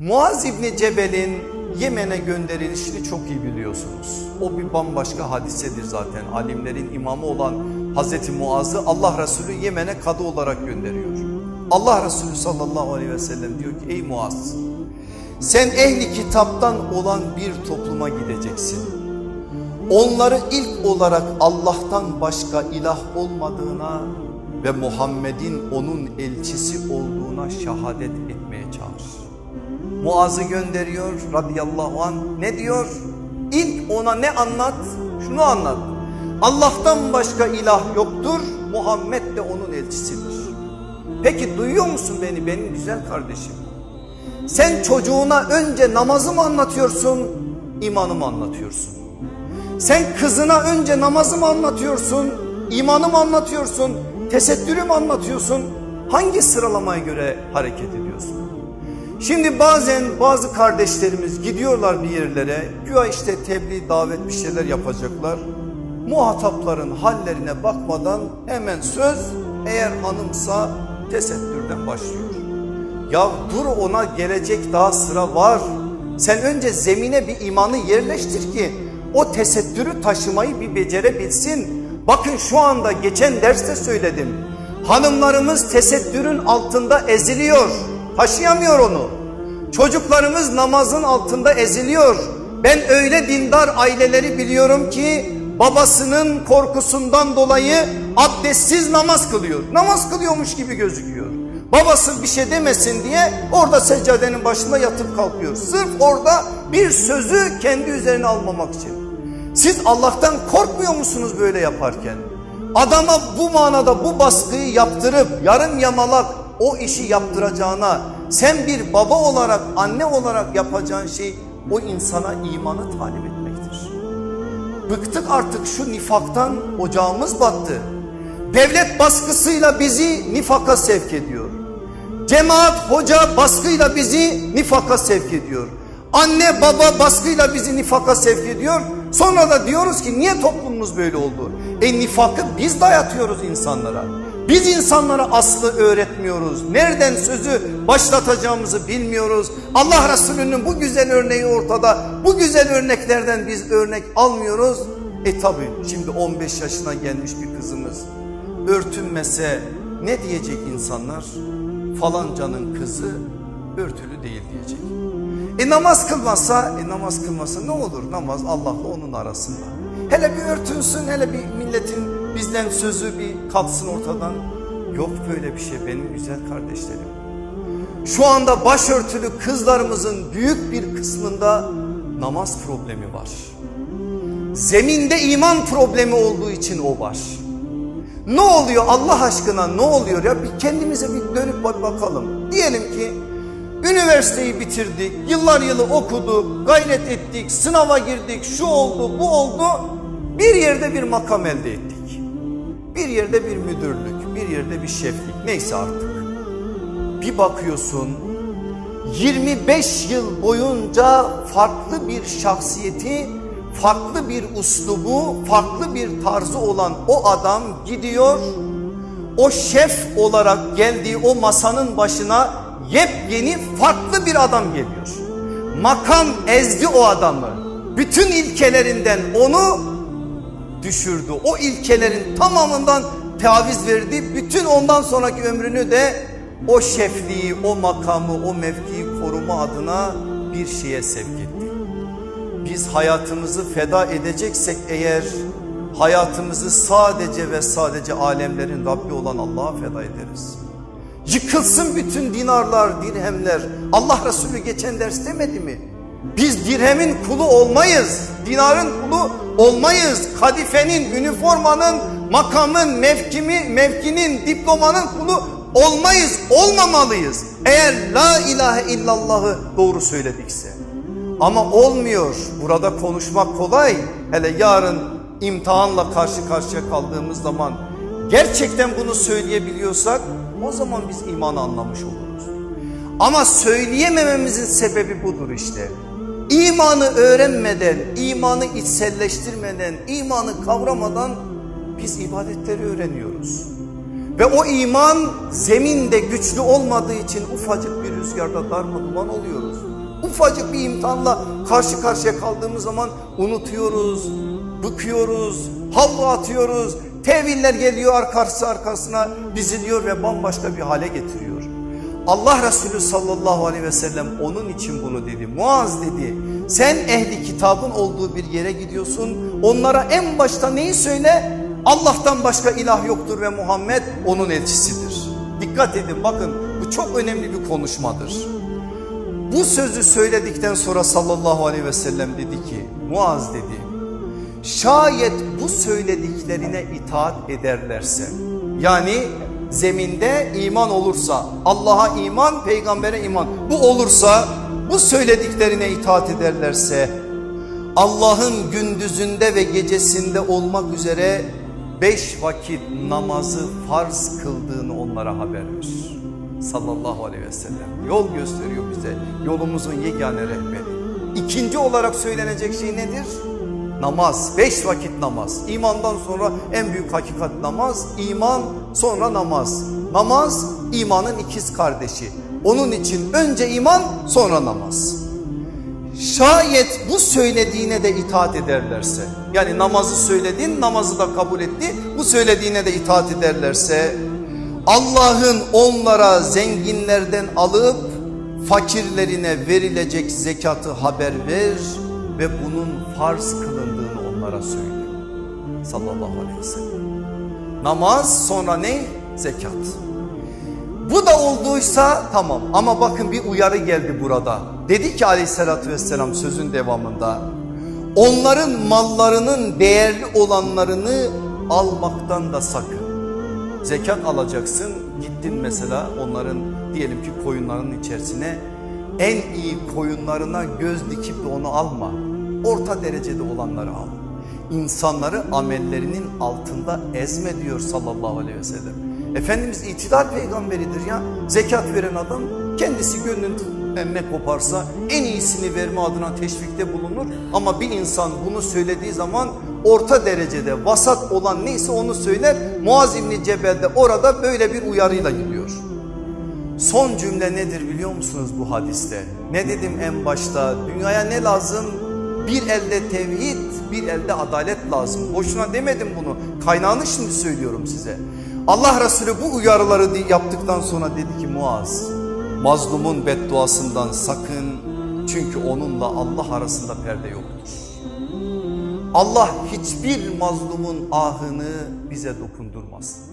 Muaz İbni Cebel'in Yemen'e gönderilişini çok iyi biliyorsunuz. O bir bambaşka hadisedir zaten. Alimlerin imamı olan Hazreti Muaz'ı Allah Resulü Yemen'e kadı olarak gönderiyor. Allah Resulü sallallahu aleyhi ve sellem diyor ki ey Muaz sen ehli kitaptan olan bir topluma gideceksin. Onları ilk olarak Allah'tan başka ilah olmadığına ve Muhammed'in onun elçisi olduğuna şehadet etmeye çağır. Muaz'ı gönderiyor radıyallahu an ne diyor? İlk ona ne anlat? Şunu anlat. Allah'tan başka ilah yoktur. Muhammed de onun elçisidir. Peki duyuyor musun beni benim güzel kardeşim? Sen çocuğuna önce namazı mı anlatıyorsun, imanı mı anlatıyorsun? Sen kızına önce namazı mı anlatıyorsun, imanı mı anlatıyorsun, tesettürü mü anlatıyorsun? Hangi sıralamaya göre hareket ediyorsun? Şimdi bazen bazı kardeşlerimiz gidiyorlar bir yerlere, güya işte tebliğ, davet bir şeyler yapacaklar. Muhatapların hallerine bakmadan hemen söz eğer hanımsa tesettürden başlıyor. Ya dur ona gelecek daha sıra var. Sen önce zemine bir imanı yerleştir ki o tesettürü taşımayı bir becerebilsin. Bakın şu anda geçen derste söyledim. Hanımlarımız tesettürün altında eziliyor. Taşıyamıyor onu. Çocuklarımız namazın altında eziliyor. Ben öyle dindar aileleri biliyorum ki babasının korkusundan dolayı abdestsiz namaz kılıyor. Namaz kılıyormuş gibi gözüküyor. Babası bir şey demesin diye orada seccadenin başında yatıp kalkıyor. Sırf orada bir sözü kendi üzerine almamak için. Siz Allah'tan korkmuyor musunuz böyle yaparken? Adama bu manada bu baskıyı yaptırıp yarım yamalak o işi yaptıracağına sen bir baba olarak anne olarak yapacağın şey o insana imanı talim etmektir. Bıktık artık şu nifaktan ocağımız battı. Devlet baskısıyla bizi nifaka sevk ediyor. Cemaat hoca baskıyla bizi nifaka sevk ediyor. Anne baba baskıyla bizi nifaka sevk ediyor. Sonra da diyoruz ki niye toplumumuz böyle oldu? E nifakı biz dayatıyoruz insanlara. Biz insanlara aslı öğretmiyoruz. Nereden sözü başlatacağımızı bilmiyoruz. Allah Resulü'nün bu güzel örneği ortada. Bu güzel örneklerden biz örnek almıyoruz. E tabi şimdi 15 yaşına gelmiş bir kızımız örtünmese ne diyecek insanlar? Falancanın kızı örtülü değil diyecek. E namaz kılmazsa, e namaz kılmasa ne olur? Namaz Allah'la onun arasında. Hele bir örtünsün, hele bir milletin bizden sözü bir kalksın ortadan. Yok böyle bir şey benim güzel kardeşlerim. Şu anda başörtülü kızlarımızın büyük bir kısmında namaz problemi var. Zeminde iman problemi olduğu için o var. Ne oluyor Allah aşkına ne oluyor ya bir kendimize bir dönüp bak bakalım. Diyelim ki üniversiteyi bitirdik, yıllar yılı okuduk, gayret ettik, sınava girdik, şu oldu bu oldu. Bir yerde bir makam elde ettik. Bir yerde bir müdürlük, bir yerde bir şeflik neyse artık. Bir bakıyorsun 25 yıl boyunca farklı bir şahsiyeti farklı bir uslubu, farklı bir tarzı olan o adam gidiyor. O şef olarak geldiği o masanın başına yepyeni farklı bir adam geliyor. Makam ezdi o adamı. Bütün ilkelerinden onu düşürdü. O ilkelerin tamamından taviz verdi. Bütün ondan sonraki ömrünü de o şefliği, o makamı, o mevkiyi koruma adına bir şeye sevk etti biz hayatımızı feda edeceksek eğer hayatımızı sadece ve sadece alemlerin Rabbi olan Allah'a feda ederiz. Yıkılsın bütün dinarlar, dirhemler. Allah Resulü geçen ders demedi mi? Biz dirhemin kulu olmayız. Dinarın kulu olmayız. Kadifenin, üniformanın, makamın, mevkimi, mevkinin, diplomanın kulu olmayız. Olmamalıyız. Eğer la ilahe illallahı doğru söyledikse. Ama olmuyor. Burada konuşmak kolay. Hele yarın imtihanla karşı karşıya kaldığımız zaman gerçekten bunu söyleyebiliyorsak o zaman biz imanı anlamış oluruz. Ama söyleyemememizin sebebi budur işte. İmanı öğrenmeden, imanı içselleştirmeden, imanı kavramadan biz ibadetleri öğreniyoruz. Ve o iman zeminde güçlü olmadığı için ufacık bir rüzgarda darmaduman oluyoruz. Ufacık bir imtihanla karşı karşıya kaldığımız zaman unutuyoruz, bıkıyoruz, havlu atıyoruz. Teviller geliyor arkası arkasına diziliyor ve bambaşka bir hale getiriyor. Allah Resulü sallallahu aleyhi ve sellem onun için bunu dedi. Muaz dedi sen ehli kitabın olduğu bir yere gidiyorsun. Onlara en başta neyi söyle? Allah'tan başka ilah yoktur ve Muhammed onun elçisidir. Dikkat edin bakın bu çok önemli bir konuşmadır. Bu sözü söyledikten sonra sallallahu aleyhi ve sellem dedi ki Muaz dedi şayet bu söylediklerine itaat ederlerse yani zeminde iman olursa Allah'a iman peygambere iman bu olursa bu söylediklerine itaat ederlerse Allah'ın gündüzünde ve gecesinde olmak üzere beş vakit namazı farz kıldığını onlara haber verir. Sallallahu aleyhi ve sellem yol gösteriyor bize yolumuzun yegane rehberi. İkinci olarak söylenecek şey nedir? Namaz, beş vakit namaz. İmandan sonra en büyük hakikat namaz, iman sonra namaz. Namaz imanın ikiz kardeşi. Onun için önce iman sonra namaz. Şayet bu söylediğine de itaat ederlerse yani namazı söyledin namazı da kabul etti bu söylediğine de itaat ederlerse Allah'ın onlara zenginlerden alıp fakirlerine verilecek zekatı haber ver ve bunun farz kılındığını onlara söyle. Sallallahu aleyhi ve sellem. Namaz sonra ne? Zekat. Bu da olduysa tamam ama bakın bir uyarı geldi burada. Dedi ki aleyhissalatü vesselam sözün devamında onların mallarının değerli olanlarını almaktan da sakın. Zekat alacaksın gittin mesela onların diyelim ki koyunlarının içerisine en iyi koyunlarına göz dikip de onu alma. Orta derecede olanları al. İnsanları amellerinin altında ezme diyor sallallahu aleyhi ve sellem. Efendimiz itidal peygamberidir ya. Zekat veren adam kendisi gönlünden ne koparsa en iyisini verme adına teşvikte bulunur. Ama bir insan bunu söylediği zaman orta derecede vasat olan neyse onu söyler. Muaz İbni Cebel orada böyle bir uyarıyla gidiyor. Son cümle nedir biliyor musunuz bu hadiste? Ne dedim en başta? Dünyaya ne lazım? Bir elde tevhid, bir elde adalet lazım. Boşuna demedim bunu. Kaynağını şimdi söylüyorum size. Allah Resulü bu uyarıları yaptıktan sonra dedi ki Muaz, mazlumun bedduasından sakın. Çünkü onunla Allah arasında perde yoktur. Allah hiçbir mazlumun ahını bize dokundurmaz.